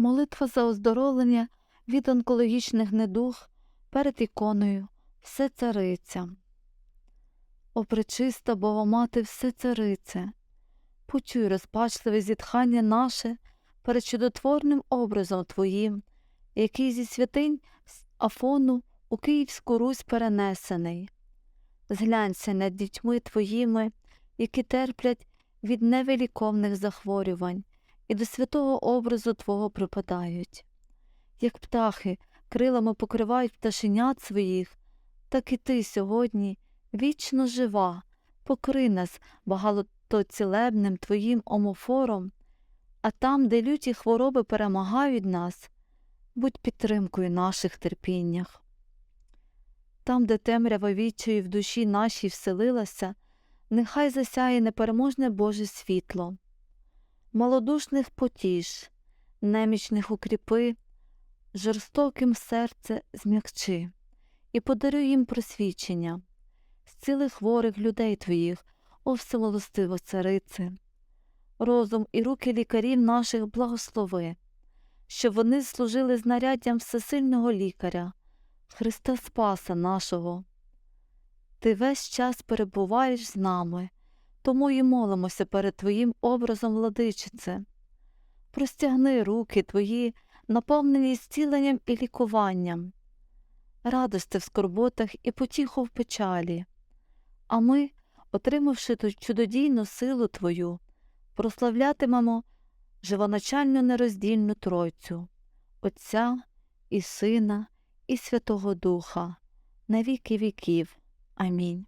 Молитва за оздоровлення від онкологічних недуг перед іконою все цариця. О пречиста Богомати все царице, почуй розпачливе зітхання наше перед чудотворним образом Твоїм, який зі святинь Афону у Київську Русь перенесений. Зглянься над дітьми Твоїми, які терплять від невиліковних захворювань і до святого образу Твого припадають. Як птахи крилами покривають пташенят своїх, так і ти сьогодні вічно жива, покри нас багатоцілебним Твоїм омофором, а там, де люті хвороби перемагають нас, будь підтримкою наших терпіннях. Там, де темрява відчаю в душі нашій вселилася, нехай засяє непереможне Боже світло. Малодушних потіш, немічних укріпи, жорстоким серце зм'якчи і подаруй їм просвічення, зціли хворих людей твоїх, о всемилостиво царице, розум і руки лікарів наших благослови, щоб вони служили знаряддям всесильного лікаря, Христа Спаса нашого. Ти весь час перебуваєш з нами, тому і молимося перед Твоїм образом, владичице. Простягни руки Твої, наповнені зціленням і лікуванням, радости в скорботах і потіху в печалі. А ми, отримавши ту чудодійну силу Твою, прославлятимемо живоначальну нероздільну Тройцю, Отця і Сина, і Святого Духа, на віки віків. Амінь.